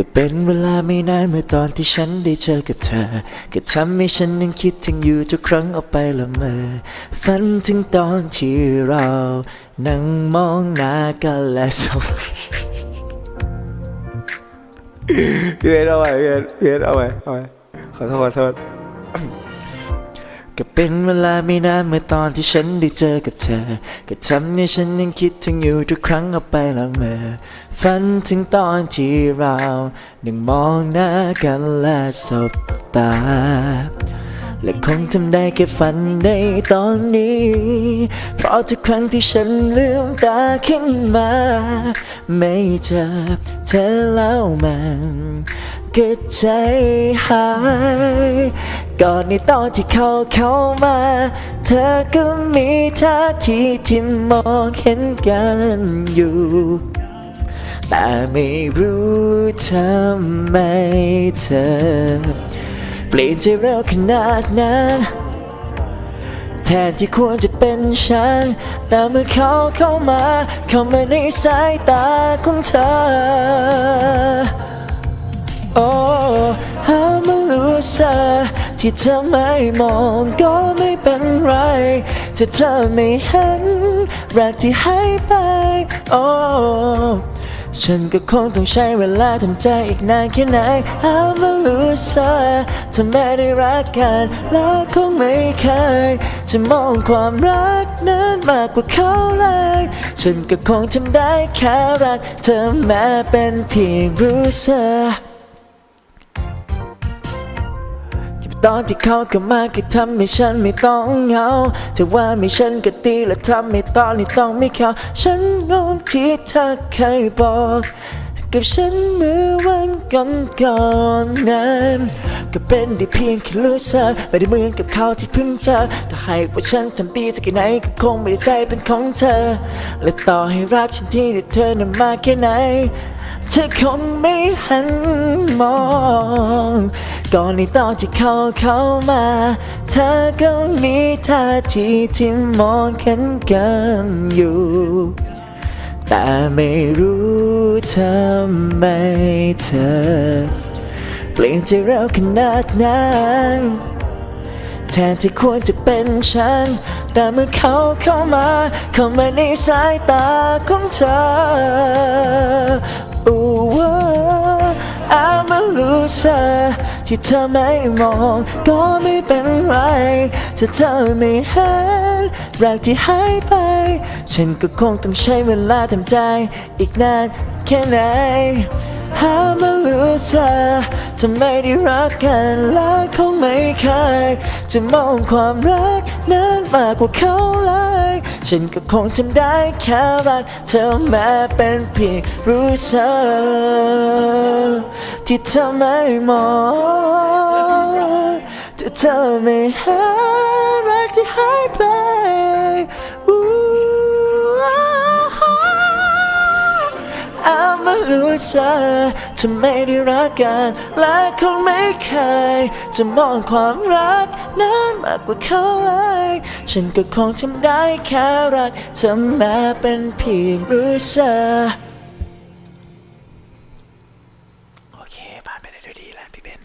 ก็เป็นเวลาไม่นานเมื่อตอนที่ฉันได้เจอกับเธอ ก็ทำให้ฉันนั้นคิดถึงอยู่ทุกครั้งเอาไปละเมอฝันถึงตอนที่เรา นั่งมองหน้ากันและสบเพียนเอาไว้เพียนเพียนเอาไว้เอาไว้ขอโทษขอโทษ ก็เป็นเวลาไม่นานเมื่อตอนที่ฉันได้เจอกับเธอ ก็ทำให้ฉันยังคิดถึงอยู่ทุกครั้งเอาไปละเมอฝันถึงตอนที่เรานั่งมองหน้ากันและสบตา และคงทำได้แค่ฝันในตอนนี้ เพราะทุกครั้งที่ฉันลืมตาขึ้นมา ไม่เจอเธอแล้วมันก็ใจหาย ก่อนในตอนที่เขาเข้ามา เธอก็มีท่าทีที่มองเห็นกันอยู่ แต่ไม่รู้ทำไมเธอ เปลี่ยนใจเร็วขนาดนั้นแทนที่ควรจะเป็นฉัน แต่เมื่อเขาเข้ามา เข้ามาในสายตาของเธอ โอ้หามารู้ซะ ที่เธอไม่มองก็ไม่เป็นไร ถ้าเธอไม่เห็นรักที่หายไป โอ้ฉันก็คงต้องใช้เวลาทำใจอีกนานแค่ไหนหามารู้ซะถ้าไม่ได้รักกันแล้วคงไม่เคย จะมองความรักนั้นมากกว่าเขาเลย ฉันก็คงทำได้แค่รักเธอแม้เป็นเพียงรู้ ตอนที่เขาเข้ามาก็ทำให้ฉันไม่ต้องเหงาแต่ว่าไม่ฉันก็ดีและทำให้ตอนนี้ต้องไม่เขาฉันงงที่เธอเคยบอก กับฉันเมื่อวันก่อนก่อนๆนั้นก็เป็นได้เพียงแค่รู้สึกไม่ได้เหมือนกับเขาที่เพิ่งเจอถ้าให้ว่าฉันทำดีสักแค่ไหนก็คงไม่ได้ใจเป็นของเธอ และต่อให้รักฉันที่ได้เธอนั้นมากแค่ไหน เธอคงไม่หันมอง ก่อนในตอนที่เขาเข้ามา เธอก็มีท่าทีที่มองเห็นกันอยู่ แต่ไม่รู้ทำไมเธอ เปลี่ยนใจเร็วขนาดนั้นแทนที่ควรจะเป็นฉัน แต่เมื่อเขาเข้ามา เข้ามาในสายตาของเธออู้ว่าอามารู้ซะ ที่เธอไม่มอง ก็ไม่เป็นไรถ้าเธอไม่เห็นรักที่หายไป ฉันก็คงต้องใช้เวลาทำใจ อีกนานแค่ไหนหามารู้ซะถ้าไม่ได้รักกันแล้วคงไม่เคยจะมองความรักนั้นมากกว่าเขาเลย ฉันก็คงทำได้แค่รักเธอแม้เป็นเพียงรู้สึก ที่เธอไม่มองแต่เธอไม่เห็นรักที่หายไปอู้อามารู้ซะถ้าไม่ได้รักกัน และคงไม่เคยจะมองความรักนั้นมากกว่าเขาเลย ฉันก็คงทำได้แค่รักเธอแม้เป็นเพียงรู้สึก 30 lampy bin.